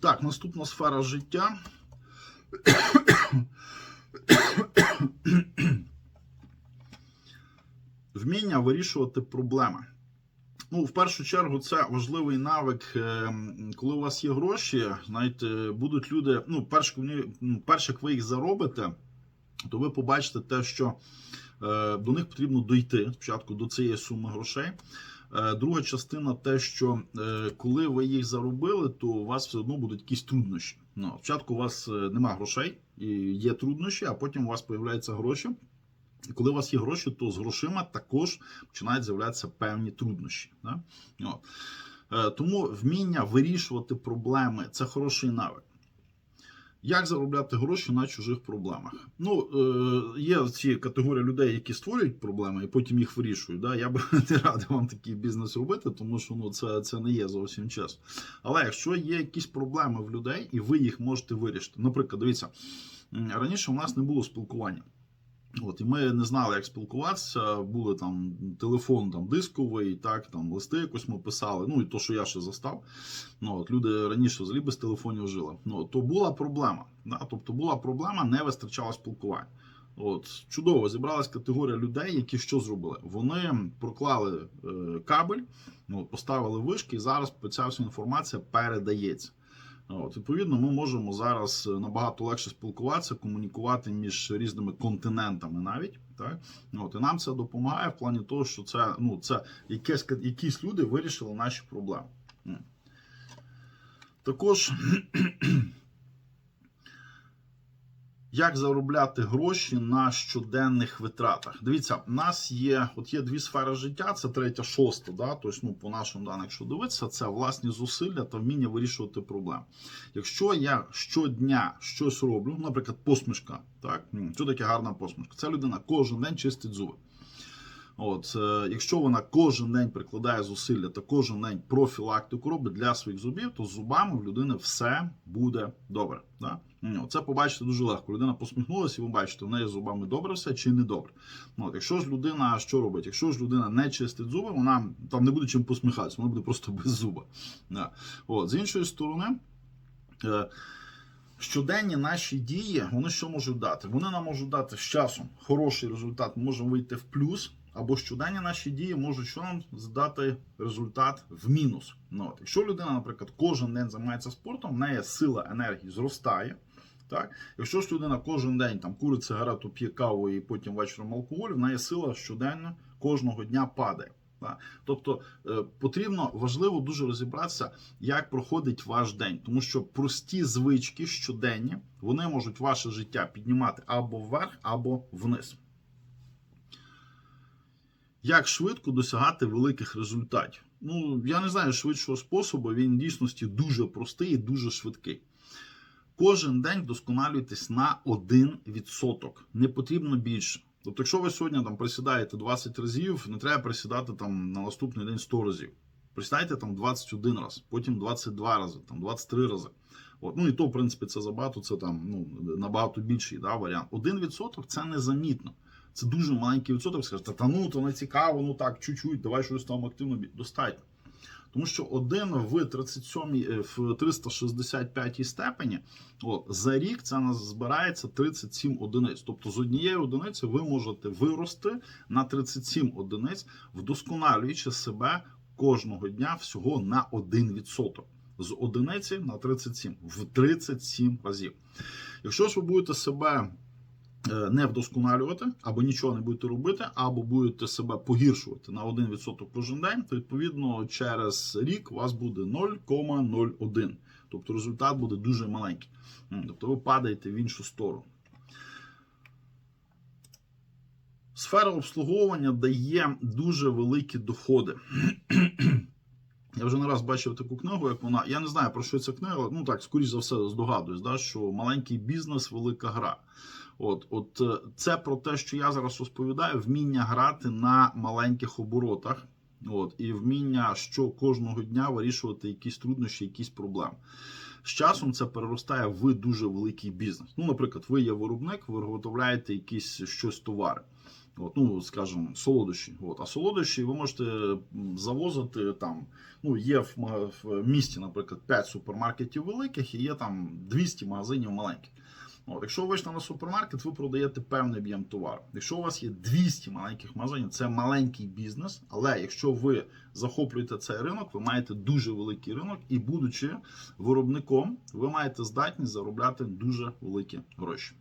Так, наступна сфера життя. Вміння вирішувати проблеми. Ну, в першу чергу, це важливий навик, е, коли у вас є гроші, знаєте, будуть люди. Ну, перш, ну, перше, як ви їх заробите, то ви побачите те, що е, до них потрібно дойти спочатку до цієї суми грошей. Е, Друга частина те, що е, коли ви їх заробили, то у вас все одно будуть якісь труднощі. Ну, спочатку у вас е, нема грошей і є труднощі, а потім у вас з'являються гроші. І коли у вас є гроші, то з грошима також починають з'являтися певні труднощі. Да? От. Тому вміння вирішувати проблеми це хороший навик. Як заробляти гроші на чужих проблемах? Ну, е, є ці категорії людей, які створюють проблеми і потім їх вирішують. Да? Я би не радив вам такий бізнес робити, тому що ну, це, це не є зовсім чесно. Але якщо є якісь проблеми в людей, і ви їх можете вирішити. Наприклад, дивіться, раніше у нас не було спілкування. От, і ми не знали, як спілкуватися. Були там телефон там, дисковий, так, там листи якось ми писали. Ну і то, що я ще застав. Ну, от, люди раніше взагалі без телефонів жили. Ну, то була проблема. Да? Тобто була проблема, не вистачало спілкування. От, чудово, зібралась категорія людей, які що зробили? Вони проклали е, кабель, ну, поставили вишки, і зараз ця вся інформація передається. От, відповідно, ми можемо зараз е, набагато легше спілкуватися, комунікувати між різними континентами навіть. Так? От, і нам це допомагає в плані того, що це, ну, це якесь, якісь люди вирішили наші проблеми. Також як заробляти гроші на щоденних витратах? Дивіться, в нас є от є дві сфери життя, це третя, шоста. Да? Тобто, ну, по нашим даним, якщо дивитися, це власні зусилля та вміння вирішувати проблеми. Якщо я щодня щось роблю, наприклад, посмішка, так що таке гарна посмішка? Це людина кожен день чистить зуби. От, е, якщо вона кожен день прикладає зусилля та кожен день профілактику робить для своїх зубів, то з зубами в людини все буде добре. Да? Це побачити дуже легко. Людина посміхнулася, і ви бачите, в неї з зубами добре все чи не добре. Ну, от, якщо ж людина що робить? Якщо ж людина не чистить зуби, вона там не буде чим посміхатися, вона буде просто без зуба. Да. От, з іншої сторони. Е, Щоденні наші дії, вони що можуть дати? Вони нам можуть дати з часом хороший результат, ми можемо вийти в плюс, або щоденні наші дії можуть що нам здати результат в мінус. Ну, от, якщо людина, наприклад, кожен день займається спортом, в неї сила енергії зростає. Так? Якщо ж людина кожен день там курить сигарету, п'є каву і потім вечором алкоголь, в неї сила щоденно кожного дня падає. Так? Тобто е, потрібно важливо дуже розібратися, як проходить ваш день, тому що прості звички щоденні вони можуть ваше життя піднімати або вверх, або вниз. Як швидко досягати великих результатів? Ну, я не знаю швидшого способу, він дійсності дуже простий і дуже швидкий. Кожен день вдосконалюйтесь на 1%. Не потрібно більше. Тобто, якщо ви сьогодні там присідаєте 20 разів, не треба присідати там на наступний день 100 разів. Присідайте там 21 раз, потім 22 рази, там 23 рази. От. Ну і то, в принципі, це забагато, це там ну, набагато більший да, варіант. 1% це незамітно. Це дуже маленький відсоток. Скажете, та ну то не цікаво, ну так, чуть-чуть, давай щось там активно достатньо. Тому що один в 37, е, в 365 степені о, за рік це нас збирається 37 одиниць. Тобто з однієї одиниці ви можете вирости на 37 одиниць, вдосконалюючи себе кожного дня всього на 1%. З одиниці на 37 в 37 разів. Якщо ж ви будете себе не вдосконалювати, або нічого не будете робити, або будете себе погіршувати на 1% кожен день, то відповідно через рік у вас буде 0,01. Тобто результат буде дуже маленький. Тобто ви падаєте в іншу сторону. Сфера обслуговування дає дуже великі доходи. Я вже не раз бачив таку книгу, як вона. Я не знаю про що ця книга. Ну так, скоріш за все, здогадуюсь, да, що маленький бізнес, велика гра. От, от е, це про те, що я зараз розповідаю, вміння грати на маленьких оборотах. От, і вміння, що кожного дня вирішувати якісь труднощі, якісь проблеми. З часом це переростає в дуже великий бізнес. Ну, наприклад, ви є виробник, ви виготовляєте якісь щось товари. От, ну, скажімо, солодощі. От. А солодощі ви можете завозити там. Ну, є в, в місті, наприклад, 5 супермаркетів великих і є там 200 магазинів маленьких. Якщо ви вийшли на супермаркет, ви продаєте певний об'єм товару. Якщо у вас є 200 маленьких магазинів, це маленький бізнес. Але якщо ви захоплюєте цей ринок, ви маєте дуже великий ринок, і будучи виробником, ви маєте здатність заробляти дуже великі гроші.